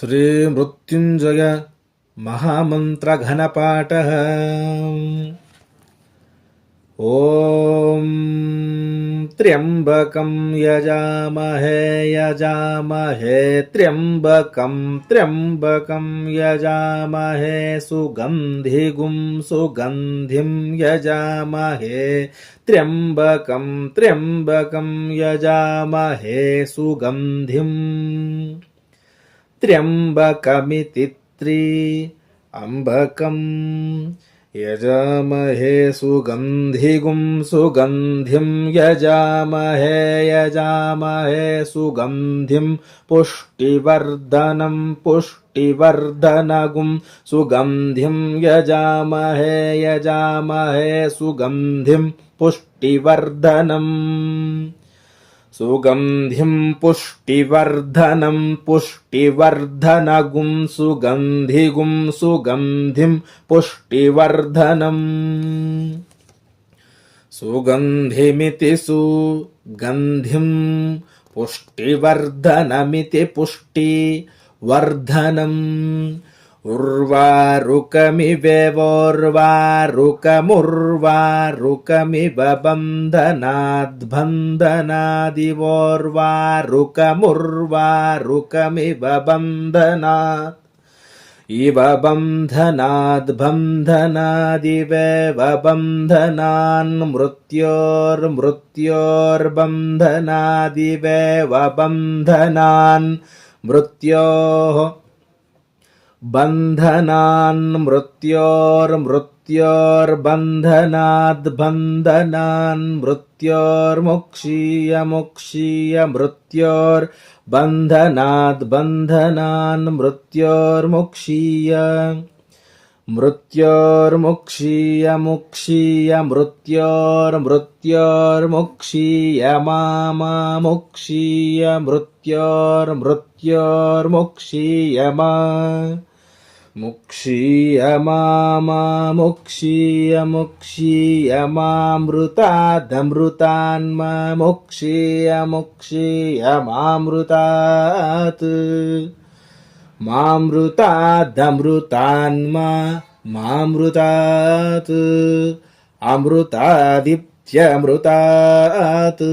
श्रीमृत्युञ्जय महामन्त्रघनपाठः। ॐ त्र्यम्बकं यजामहे यजामहे, त्र्यम्बकं त्र्यम्बकं यजामहे, सुगन्धिगुं सुगन्धिं यजामहे, त्र्यम्बकं त्र्यम्बकं यजामहे, सुगन्धिम्। त्र्यम्बकमिति त्रि अम्बकम् यजामहे सुगन्धिगुं सुगन्धिं यजामहे यजामहे सुगन्धिं पुष्टिवर्धनं पुष्टिवर्धनगुं सुगन्धिं यजामहे यजामहे सुगन्धिं पुष्टिवर्धनम् सुगन्धिं पुष्टिवर्धनं पुष्टिवर्धनगुं सुगन्धिगुं सुगन्धिं पुष्टिवर्धनम्। सुगन्धिमिति सुगन्धिं पुष्टिवर्धनमिति पुष्टिवर्धनम्। ఉర్వారుకమివేవోర్వారుకముర్వారుకమివ బంధనాద్బంధనాదివోర్వారుకముర్వారుకమివ బంధనా ఇవ బంధనాద్బంధనాదివేవ బంధనాన్ మృత్యోర్మృత్యోర్బంధనాదివేవ బంధనాన్ మృత్యోః बन्धनान् मृत्योर्मृत्योर्बन्धनाद् बन्धनान् मृत्योर्मुक्षीय मुक्षीय मृत्योर्बन्धनाद् बन्धनान् मृत्योर्मुक्षीय मृत्योर्मुक्षीय मुक्षीय मृत्योर्मृत्योर्मुक्षीय मामामुक्षीय मृत्योर्मृत्योर्मुक्षीय मा मुक्षीय मामामुक्षीय मुक्षीय मामृतादमृतान्मा मुक्षीय मुक्षीय मामृतात् మామృతాదమృతాన్మా మామృతాత్ అమృతాదిత్యమృతాత్.